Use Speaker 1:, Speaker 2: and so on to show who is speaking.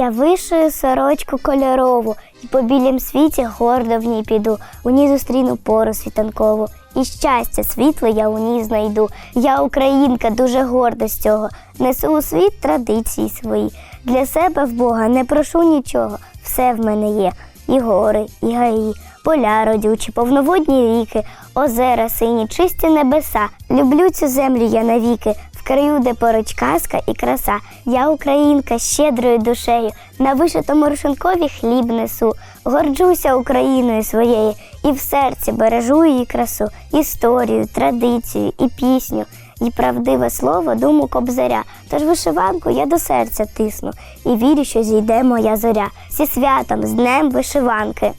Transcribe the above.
Speaker 1: Я вишию сорочку кольорову, і по білім світі гордо в ній піду. У ній зустріну пору світанкову. І щастя світле я у ній знайду. Я українка, дуже горда з цього. Несу у світ традиції свої. Для себе в Бога не прошу нічого. Все в мене є. І гори, і гаї, поля родючі, повноводні ріки, озера сині, чисті небеса. Люблю цю землю я навіки. Краю, де поруч казка і краса. Я українка щедрою душею, на вишитому рушенкові хліб несу. Горджуся Україною своєю і в серці бережу її красу, історію, традицію і пісню, і правдиве слово думу кобзаря. Тож вишиванку я до серця тисну і вірю, що зійде моя зоря. Зі святом, з днем вишиванки.